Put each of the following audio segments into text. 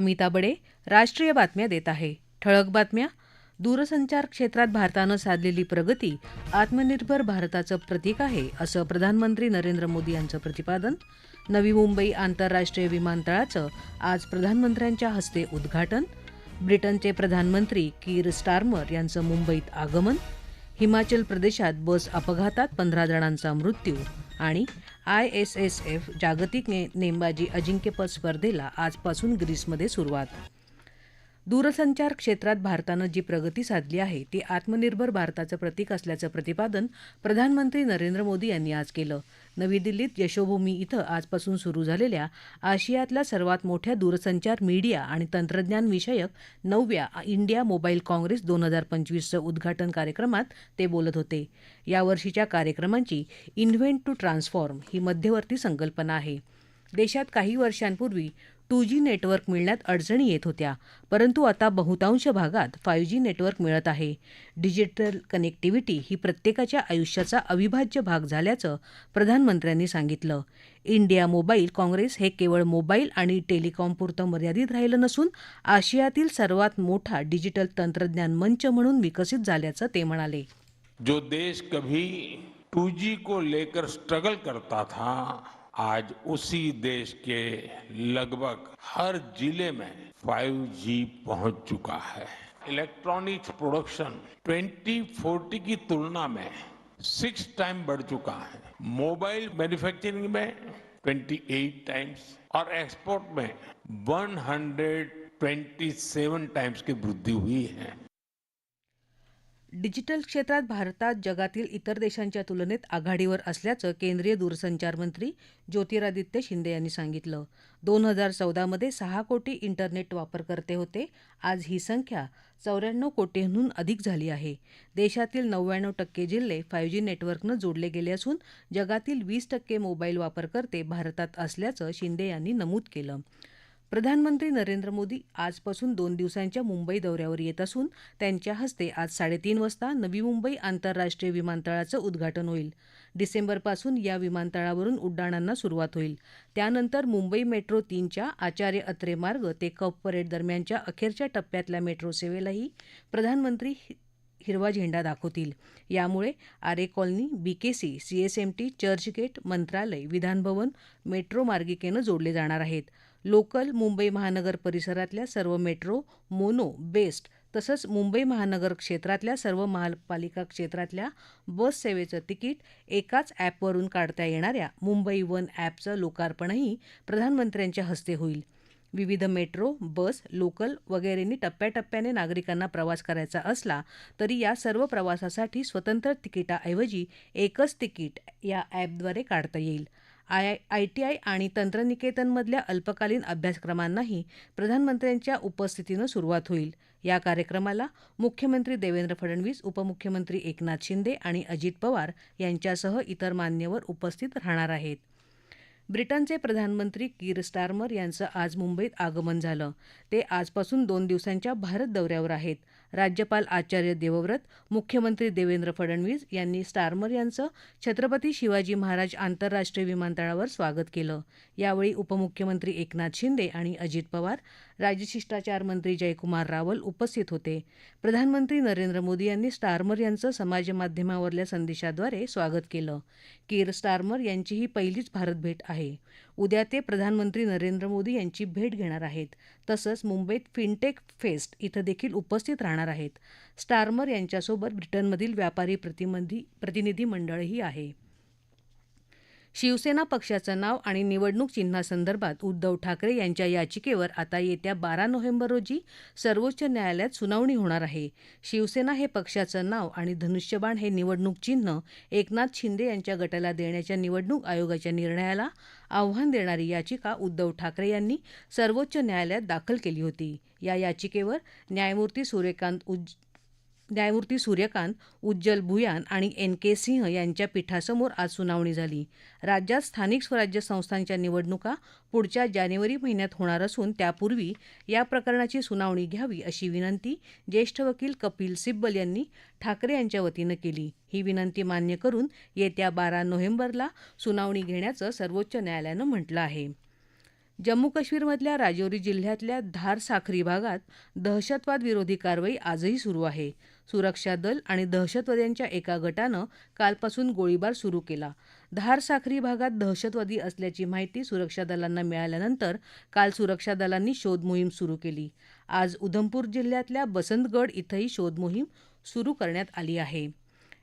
अमिता बडे राष्ट्रीय बातम्या देत आहे. ठळक बातम्या. दूरसंचार क्षेत्रात भारतानं साधलेली प्रगती आत्मनिर्भर भारताचं प्रतीक आहे असं प्रधानमंत्री नरेंद्र मोदी यांचं प्रतिपादन. नवी मुंबई आंतरराष्ट्रीय विमानतळाचं आज प्रधानमंत्र्यांच्या हस्ते उद्घाटन. ब्रिटनचे प्रधानमंत्री कीर स्टार्मर यांचं मुंबईत आगमन. हिमाचल प्रदेशात बस अपघातात पंधरा जणांचा मृत्यू आणि आय एस एस एफ जागतिक ने नेमबाजी अजिंक्यपद स्पर्धेला आजपासून ग्रीसमध्ये सुरुवात. दूरसंचार क्षेत्रात भारतानं जी प्रगती साधली आहे ती आत्मनिर्भर भारताचं प्रतीक असल्याचं प्रतिपादन प्रधानमंत्री नरेंद्र मोदी यांनी आज केलं. नवी दिल्लीत यशोभूमी इथं आजपासून सुरू झालेल्या आशियातल्या सर्वात मोठ्या दूरसंचार मीडिया आणि तंत्रज्ञान विषयक नवव्या इंडिया मोबाईल काँग्रेस दोन हजार पंचवीसचं उद्घाटन कार्यक्रमात ते बोलत होते. यावर्षीच्या कार्यक्रमांची इन्व्हेंट टू ट्रान्सफॉर्म ही मध्यवर्ती संकल्पना आहे. देशात काही वर्षांपूर्वी टू जी नेटवर्क मिळण्यात अडचणी येत होत्या. परंतु आता बहुतांश भागात फाईव्ह जी नेटवर्क मिळत आहे. डिजिटल कनेक्टिव्हिटी ही प्रत्येकाच्या आयुष्याचा अविभाज्य भाग झाल्याचं प्रधानमंत्र्यांनी सांगितलं. इंडिया मोबाईल काँग्रेस हे केवळ मोबाईल आणि टेलिकॉमपुरतं मर्यादित राहिलं नसून आशियातील सर्वात मोठा डिजिटल तंत्रज्ञान मंच म्हणून विकसित झाल्याचं ते म्हणाले. जो देश कभी 2G को लेकर स्ट्रगल करता था आज उसी देश के लगभग हर ज़िले में 5G पहुँच चुका है। इलेक्ट्रॉनिक्स प्रोडक्शन 2040 की तुलना में सिक्स टाइम बढ़ चुका है। मोबाइल मैन्युफैक्चरिंग में 28 टाइम्स और एक्सपोर्ट में 127 टाइम्स की वृद्धि हुई है। डिजिटल क्षेत्रात भारतात जगातील इतर देशांच्या तुलनेत आघाडीवर असल्याचं केंद्रीय दूरसंचार मंत्री ज्योतिरादित्य शिंदे यांनी सांगितलं. दोन हजार चौदामध्ये सहा कोटी इंटरनेट वापरकर्ते होते. आज ही संख्या चौऱ्याण्णव कोटींहून अधिक झाली आहे. देशातील नव्याण्णव टक्के जिल्हे फाईव्ह जी नेटवर्कनं जोडले गेले असून जगातील वीस टक्के मोबाईल वापरकर्ते भारतात असल्याचं शिंदे यांनी नमूद केलं. प्रधानमंत्री नरेंद्र मोदी आजपासून दोन दिवसांच्या मुंबई दौऱ्यावर येत असून त्यांच्या हस्ते आज साडेतीन वाजता नवी मुंबई आंतरराष्ट्रीय विमानतळाचं उद्घाटन होईल. डिसेंबरपासून या विमानतळावरून उड्डाणांना सुरुवात होईल. त्यानंतर मुंबई मेट्रो तीनच्या आचार्य अत्रे मार्ग ते कप परेड दरम्यानच्या अखेरच्या टप्प्यातल्या मेट्रो सेवेलाही प्रधानमंत्री हिरवा झेंडा दाखवतील. यामुळे Aarey colony BKC CSMT Churchgate Mantralaya Vidhan Bhavan metro मार्गिकेनं जोडले जाणार आहेत. लोकल मुंबई महानगर परिसरातल्या सर्व मेट्रो मोनो बेस्ट तसंच मुंबई महानगर क्षेत्रातल्या सर्व महापालिका क्षेत्रातल्या बस सेवेचं तिकीट एकाच ॲपवरून काढता येणाऱ्या मुंबई वन ॲपचं लोकार्पणही प्रधानमंत्र्यांच्या हस्ते होईल. विविध मेट्रो बस लोकल वगैरेंनी टप्प्याटप्प्याने नागरिकांना प्रवास करायचा असला तरी या सर्व प्रवासासाठी स्वतंत्र तिकिटाऐवजी एकच तिकीट या ॲपद्वारे काढता येईल. आय आय टी आय आणि तंत्रनिकेतनमधल्या अल्पकालीन अभ्यासक्रमांनाही प्रधानमंत्र्यांच्या उपस्थितीनं सुरुवात होईल. या कार्यक्रमाला मुख्यमंत्री देवेंद्र फडणवीस उपमुख्यमंत्री एकनाथ शिंदे आणि अजित पवार यांच्यासह इतर मान्यवर उपस्थित राहणार आहेत. ब्रिटनचे प्रधानमंत्री कीर स्टारमर यांचं आज मुंबईत आगमन झालं. ते आजपासून दोन दिवसांच्या भारत दौऱ्यावर आहेत. राज्यपाल आचार्य देवव्रत मुख्यमंत्री देवेंद्र फडणवीस यांनी स्टारमर यांचं छत्रपती शिवाजी महाराज आंतरराष्ट्रीय विमानतळावर स्वागत केलं. यावेळी उपमुख्यमंत्री एकनाथ शिंदे आणि अजित पवार राजशिष्टाचार मंत्री जयकुमार रावल उपस्थित होते. प्रधानमंत्री नरेंद्र मोदी यांनी स्टारमर यांचं समाजमाध्यमावरल्या संदेशाद्वारे स्वागत केलं. कीर स्टारमर यांची ही पहिलीच भारत भेट आहे. उद्या ते प्रधानमंत्री नरेंद्र मोदी यांची भेट घेणार आहेत. तसंच मुंबईत फिनटेक फेस्ट इथं देखील उपस्थित राहणार आहेत. स्टारमर यांच्यासोबत ब्रिटनमधील व्यापारी प्रतिनिधी प्रतिनिधी मंडळही आहे. शिवसेना पक्षाचं नाव आणि निवडणूक चिन्हासंदर्भात उद्धव ठाकरे यांच्या याचिकेवर आता येत्या बारा नोव्हेंबर रोजी सर्वोच्च न्यायालयात सुनावणी होणार आहे. शिवसेना हे पक्षाचं नाव आणि धनुष्यबाण हे निवडणूक चिन्ह एकनाथ शिंदे यांच्या गटाला देण्याच्या निवडणूक आयोगाच्या निर्णयाला आव्हान देणारी याचिका उद्धव ठाकरे यांनी सर्वोच्च न्यायालयात दाखल केली होती. या याचिकेवर न्यायमूर्ती सूर्यकांत उज न्यायमूर्ती सूर्यकांत उज्ज्वल भुयान आणि एन के सिंह यांच्या पीठासमोर आज सुनावणी झाली. राज्यात स्थानिक स्वराज्य संस्थांच्या निवडणुका पुढच्या जानेवारी महिन्यात होणार असून त्यापूर्वी या प्रकरणाची सुनावणी घ्यावी अशी विनंती ज्येष्ठ वकील कपिल सिब्बल यांनी ठाकरे यांच्या वतीनं केली. ही विनंती मान्य करून येत्या बारा नोव्हेंबरला सुनावणी घेण्याचं सर्वोच्च न्यायालयानं म्हटलं आहे. जम्मू काश्मीरमधल्या राजौरी जिल्ह्यातल्या धार साखरी भागात दहशतवाद विरोधी कारवाई आजही सुरू आहे. सुरक्षा दल आणि दहशतवाद्यांच्या एका गटानं कालपासून गोळीबार सुरू केला. धार साखरी भागात दहशतवादी असल्याची माहिती सुरक्षा दलांना मिळाल्यानंतर काल सुरक्षा दलांनी शोधमोहीम सुरू केली. आज उधमपूर जिल्ह्यातल्या बसंतगड इथंही शोधमोहीम सुरू करण्यात आली आहे.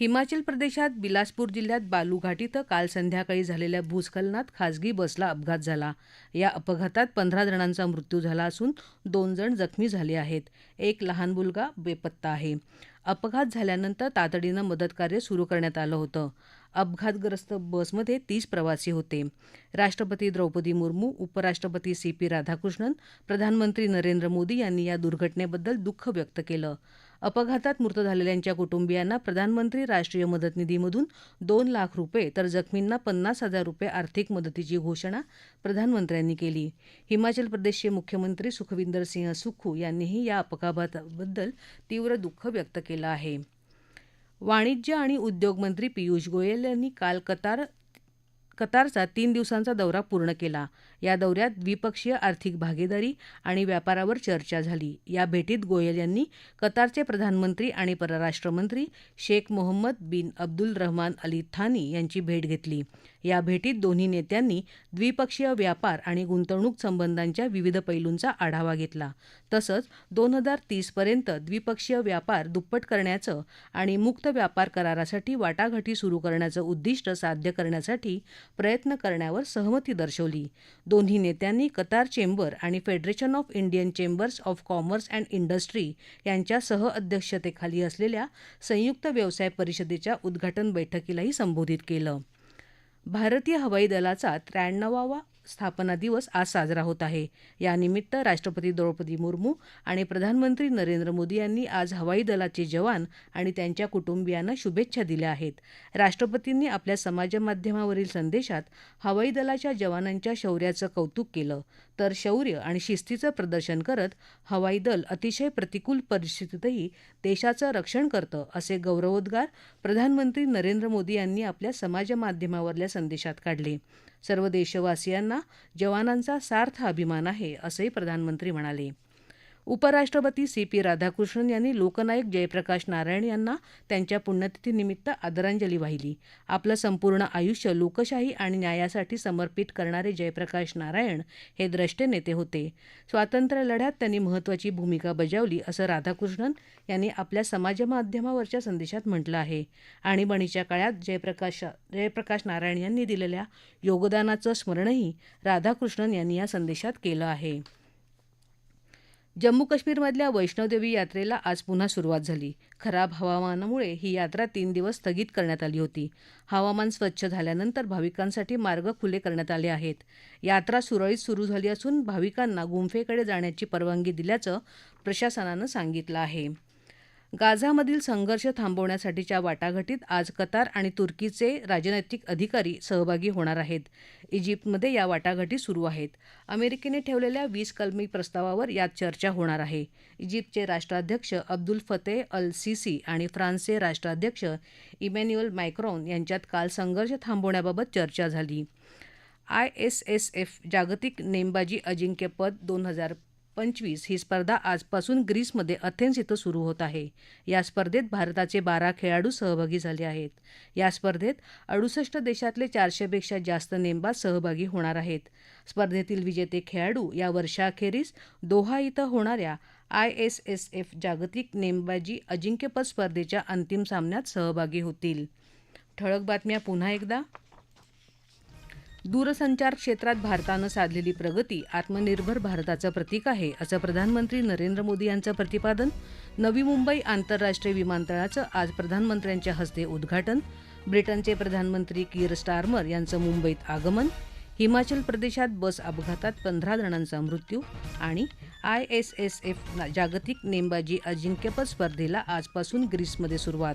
हिमाचल प्रदेशात बिलासपूर जिल्ह्यात बालूघाट इथं काल संध्याकाळी झालेल्या भूस्खलनात खासगी बसला अपघात झाला. या अपघातात पंधरा जणांचा मृत्यू झाला असून दोन जण जखमी झाले आहेत. एक लहान मुलगा बेपत्ता आहे. अपघात झाल्यानंतर तातडीनं मदतकार्य सुरू करण्यात आलं होतं. अपघातग्रस्त बसमध्ये तीस प्रवासी होते. राष्ट्रपती द्रौपदी मुर्मू उपराष्ट्रपती सी पी राधाकृष्णन प्रधानमंत्री नरेंद्र मोदी यांनी या दुर्घटनेबद्दल दुःख व्यक्त केलं. अपघातात मृत झालेल्यांच्या कुटुंबियांना प्रधानमंत्री राष्ट्रीय मदत निधीमधून दोन लाख रुपये तर जखमींना पन्नास हजार रुपये आर्थिक मदतीची घोषणा प्रधानमंत्र्यांनी केली. हिमाचल प्रदेशचे मुख्यमंत्री सुखविंदर सिंह सुखू यांनीही या अपघाताबद्दल तीव्र दुःख व्यक्त केलं आहे. वाणिज्य आणि उद्योग मंत्री पियुष गोयल यांनी काल कतार कतारचा तीन दिवसांचा दौरा पूर्ण केला. या दौऱ्यात द्विपक्षीय आर्थिक भागीदारी आणि व्यापारावर चर्चा झाली. या भेटीत गोयल यांनी कतारचे प्रधानमंत्री आणि परराष्ट्रमंत्री शेख मोहम्मद बिन अब्दुल रहमान अली थानी यांची भेट घेतली. या भेटीत दोन्ही नेत्यांनी द्विपक्षीय व्यापार आणि गुंतवणूक संबंधांच्या विविध पैलूंचा आढावा घेतला. तसंच दोन हजार तीसपर्यंत द्विपक्षीय व्यापार दुप्पट करण्याचं आणि मुक्त व्यापार करारासाठी वाटाघाटी सुरू करण्याचं उद्दिष्ट साध्य करण्यासाठी प्रयत्न करण्यावर सहमती दर्शवली. दोन्ही नेत्यांनी कतार चेंबर आणि federation of Indian chambers of commerce and industry यांच्या सहअध्यक्षतेखाली असलेल्या संयुक्त व्यवसाय परिषदेच्या उद्घाटन बैठकीलाही संबोधित केलं. भारतीय हवाई दलाचा त्र्याण्णवावा स्थापना दिवस आज साजरा होत आहे. यानिमित्त राष्ट्रपती द्रौपदी मुर्मू आणि प्रधानमंत्री नरेंद्र मोदी यांनी आज हवाई दलाचे जवान आणि त्यांच्या कुटुंबियांना शुभेच्छा दिल्या आहेत. राष्ट्रपतींनी आपल्या समाजमाध्यमावरील संदेशात हवाई दलाच्या जवानांच्या शौर्याचं कौतुक केलं. तर शौर्य आणि शिस्तीचं प्रदर्शन करत हवाई दल अतिशय प्रतिकूल परिस्थितीतही देशाचं रक्षण करतं असे गौरवोद्गार प्रधानमंत्री नरेंद्र मोदी यांनी आपल्या समाजमाध्यमावरल्या संदेशात काढले. सर्व देशवासियांना जवानांचा सार्थ अभिमान आहे असंही प्रधानमंत्री म्हणाले. उपराष्ट्रपती सी पी राधाकृष्णन यांनी लोकनायक जयप्रकाश नारायण यांना त्यांच्या पुण्यतिथीनिमित्त आदरांजली वाहिली. आपलं संपूर्ण आयुष्य लोकशाही आणि न्यायासाठी समर्पित करणारे जयप्रकाश नारायण हे द्रष्टे नेते होते. स्वातंत्र्यलढ्यात त्यांनी महत्त्वाची भूमिका बजावली असं राधाकृष्णन यांनी आपल्या समाजमाध्यमावरच्या संदेशात म्हटलं आहे. आणीबाणीच्या काळात जयप्रकाश जयप्रकाश नारायण यांनी दिलेल्या योगदानाचं स्मरणही राधाकृष्णन यांनी या संदेशात केलं आहे. जम्मू काश्मीरमधल्या वैष्णोदेवी यात्रेला आज पुन्हा सुरुवात झाली. खराब हवामानामुळे ही यात्रा तीन दिवस स्थगित करण्यात आली होती. हवामान स्वच्छ झाल्यानंतर भाविकांसाठी मार्ग खुले करण्यात आले आहेत. यात्रा सुरळीत सुरू झाली असून भाविकांना गुंफेकडे जाण्याची परवानगी दिल्याचं प्रशासनानं सांगितलं आहे. गाझामधील संघर्ष थांबवण्यासाठीच्या वाटाघाटीत आज कतार आणि तुर्कीचे राजनैतिक अधिकारी सहभागी होणार आहेत. इजिप्तमध्ये या वाटाघाटी सुरू आहेत. अमेरिकेने ठेवलेल्या वीस कलमी प्रस्तावावर यात चर्चा होणार आहे. इजिप्तचे राष्ट्राध्यक्ष अब्दुल फतेह अल सिसी आणि फ्रान्सचे राष्ट्राध्यक्ष इमॅन्युअल मॅक्रॉन यांच्यात काल संघर्ष थांबवण्याबाबत चर्चा झाली. आय एस एस एफ जागतिक नेमबाजी अजिंक्यपद दोन हजार पंचवीस ही स्पर्धा आजपासून ग्रीसमध्ये अथेन्स इथं सुरू होत आहे. या स्पर्धेत भारताचे बारा खेळाडू सहभागी झाले आहेत. या स्पर्धेत अडुसष्ट देशातले चारशेपेक्षा जास्त नेमबाज सहभागी होणार आहेत. स्पर्धेतील विजेते खेळाडू या वर्षाअखेरीस दोहा इथं होणाऱ्या आय एस एस एफ जागतिक नेमबाजी अजिंक्यपद स्पर्धेच्या अंतिम सामन्यात सहभागी होतील. ठळक बातम्या पुन्हा एकदा. दूरसंचार क्षेत्रात भारतानं साधलेली प्रगती आत्मनिर्भर भारताचं प्रतीक आहे असं प्रधानमंत्री नरेंद्र मोदी यांचं प्रतिपादन. नवी मुंबई आंतरराष्ट्रीय विमानतळाचं आज प्रधानमंत्र्यांच्या हस्ते उद्घाटन. ब्रिटनचे प्रधानमंत्री कीर स्टार्मर यांचं मुंबईत आगमन. हिमाचल प्रदेशात बस अपघातात पंधरा जणांचा मृत्यू आणि आय एस एस एफ जागतिक नेमबाजी अजिंक्यपद स्पर्धेला आजपासून ग्रीसमध्ये सुरुवात.